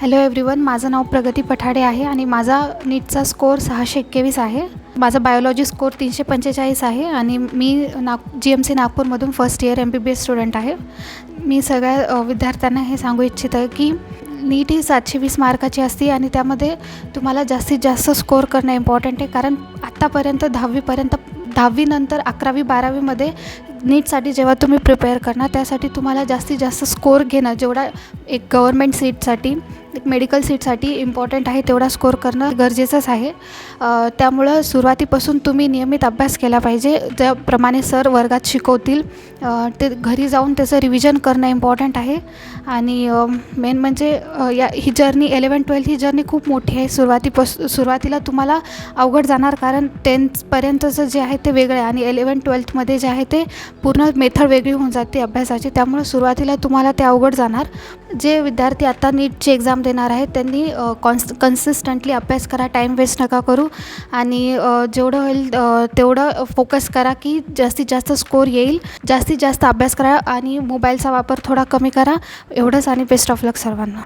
Hello everyone माझं नाव प्रगती पठाडे आहे आणि माझा नीटचा स्कोअर सहाशे एक्केवीस आहे. माझा बायोलॉजी स्कोअर तीनशे पंचेचाळीस आहे आणि मी नाग G M C नागपूरमधून first year M B B S student आहे. मी सगळ्या विद्यार्थ्यांना हे सांगू इच्छित आहे की नीट ही सातशे वीस मार्काची असते आणि त्यामध्ये तुम्हाला जास्तीत जास्त स्कोअर करणं इम्पॉर्टंट आहे. कारण आत्तापर्यंत दहावीपर्यंत दहावीनंतर अकरावी बारावीमध्ये नीटसाठी जेव्हा तुम्ही प्रिपेअर करणार त्यासाठी तुम्हाला जास्तीत जास्त स्कोअर घेणं जेवढा एक गव्हर्मेंट सीटसाठी एक मेडिकल सीटसाठी इम्पॉर्टंट आहे तेवढा स्कोअर करणं गरजेचंच आहे. त्यामुळं सुरुवातीपासून तुम्ही नियमित अभ्यास केला पाहिजे. ज्याप्रमाणे सर वर्गात शिकवतील ते घरी जाऊन त्याचं रिव्हिजन करणं इम्पॉर्टंट आहे. आणि मेन म्हणजे या ही जर्नी इलेवन ट्वेल्थ ही जर्नी खूप मोठी आहे. सुरुवातीपास सुरुवातीला तुम्हाला अवघड जाणार कारण टेन्थपर्यंतचं जे आहे ते वेगळं आहे. आणि इलेवन ट्वेल्थमध्ये जे आहे ते पूर्ण मेथड वेगळी होऊन जाते अभ्यासाची. त्यामुळे सुरुवातीला तुम्हाला ते अवघड जाणार. जे विद्यार्थी आता नीटची एक्झाम देणार आहेत त्यांनी कॉन्स कन्सिस्टंटली अभ्यास करा टाईम वेस्ट नका करू आणि जेवढं होईल तेवढं फोकस करा की जास्तीत जास्त स्कोर येईल. जास्तीत जास्त अभ्यास करा आणि मोबाईलचा वापर थोडा कमी करा. एवढंच आणि बेस्ट ऑफ लक सर्वांना.